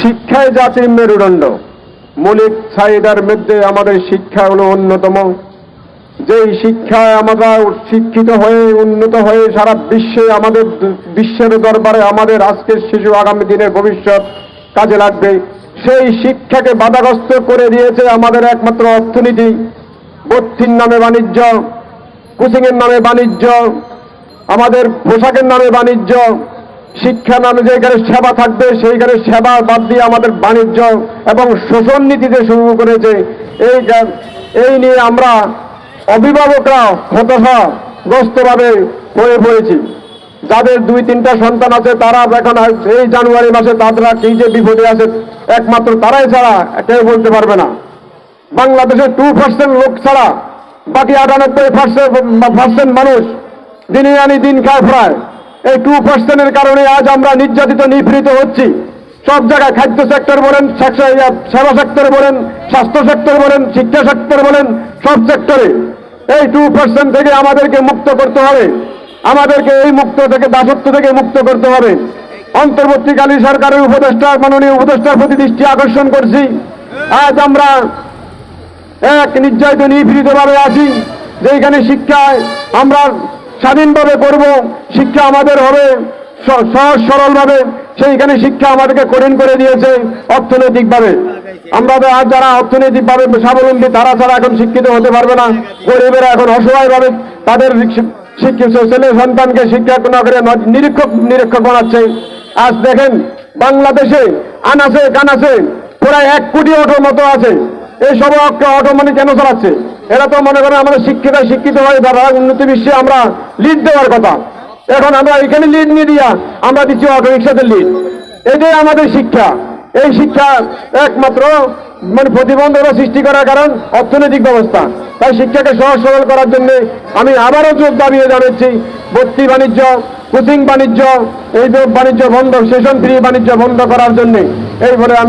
শিক্ষায় জাতির মেরুদণ্ড। মৌলিক চাহিদার মধ্যে আমাদের শিক্ষা হলো অন্যতম। যেই শিক্ষায় আমরা শিক্ষিত হয়ে, উন্নত হয়ে সারা বিশ্বে আমাদের বিশ্বের দরবারে আমাদের আজকের শিশু আগামী দিনের ভবিষ্যৎ কাজে লাগবে, সেই শিক্ষাকে বাধাগ্রস্ত করে দিয়েছে আমাদের একমাত্র অর্থনীতি। বত্থির নামে বাণিজ্য কোচিংয়ের নামে বাণিজ্য, আমাদের পোশাকের নামে বাণিজ্য শিক্ষা নামে যেখানে সেবা থাকবে সেইখানে সেবা বাদ দিয়ে আমাদের বাণিজ্য এবং শোষণ নীতিতে শুরু করেছে। এই এই নিয়ে আমরা অভিভাবকরা হতাশাগ্রস্তভাবে হয়ে পড়েছি। যাদের দুই, তিনটা সন্তান আছে, তারা এখন এই জানুয়ারি মাসে তারা কি যে বিপদে আছে, একমাত্র তারাই ছাড়া কেউ বলতে পারবে না। বাংলাদেশে টু পার্সেন্ট লোক ছাড়া বাকি আটানব্বই পার্সেন্ট পার্সেন্ট মানুষ দিনে আনি দিন খায় প্রায় এই টু পার্সেন্টের কারণে আজ আমরা নির্যাতিত, নিপীড়িত হচ্ছি। সব জায়গায় খাদ্য সেক্টর বলেন সেবা সেক্টর বলেন, স্বাস্থ্য সেক্টর বলেন, শিক্ষা সেক্টর বলেন, সব সেক্টরে এই টু পার্সেন্ট থেকে আমাদেরকে মুক্ত করতে হবে। আমাদেরকে এই মুক্ত থেকে, দাসত্ব থেকে মুক্ত করতে হবে। অন্তর্বর্তীকালীন সরকারের উপদেষ্টা, মাননীয় উপদেষ্টার প্রতি দৃষ্টি আকর্ষণ করছি। আজ আমরা এক নির্যাতিত, নিপীড়িতভাবে আছি। যেখানে শিক্ষায় আমরা স্বাধীনভাবে করব, শিক্ষা আমাদের হবে সহজ সরলভাবে। সেইখানে শিক্ষা আমাদেরকে কঠিন করে দিয়েছে অর্থনৈতিকভাবে। আমরা আজ যারা অর্থনৈতিকভাবে স্বাবলম্বী, তারা ছাড়া এখন শিক্ষিত হতে পারবে না। গরিবেরা এখন অসহায়ভাবে তাদের শিক্ষিত ছেলে সন্তানকে শিক্ষা না করে নিরীক্ষক নিরীক্ষক বানাচ্ছে। আজ দেখেন, বাংলাদেশে আনাসে কানাসে প্রায় এক কোটি অটোর মতো আছে। এই সব অটো মানে কেন চালাচ্ছে? এরা তো মনে করেন আমাদের শিক্ষিত শিক্ষিত হয়ে তারা উন্নতি বিশ্বে আমরা লিড দেওয়ার কথা। এখন আমরা এখানে লিড নিয়ে দিয়া আমরা দিচ্ছি অটো রিক্সাতে লিড এটাই আমাদের শিক্ষা, এই শিক্ষা একমাত্র মানে প্রতিবন্ধকতা সৃষ্টি করার কারণ অর্থনৈতিক ব্যবস্থা। তাই শিক্ষাকে সহজ সরল করার জন্য আমি আবারও যোগ দাবিয়ে জানাচ্ছি ভর্তি বাণিজ্য, কোচিং বাণিজ্য, এই বাণিজ্য বন্ধ, সেশন ফ্রি বাণিজ্য বন্ধ করার জন্য। এই বলে আমি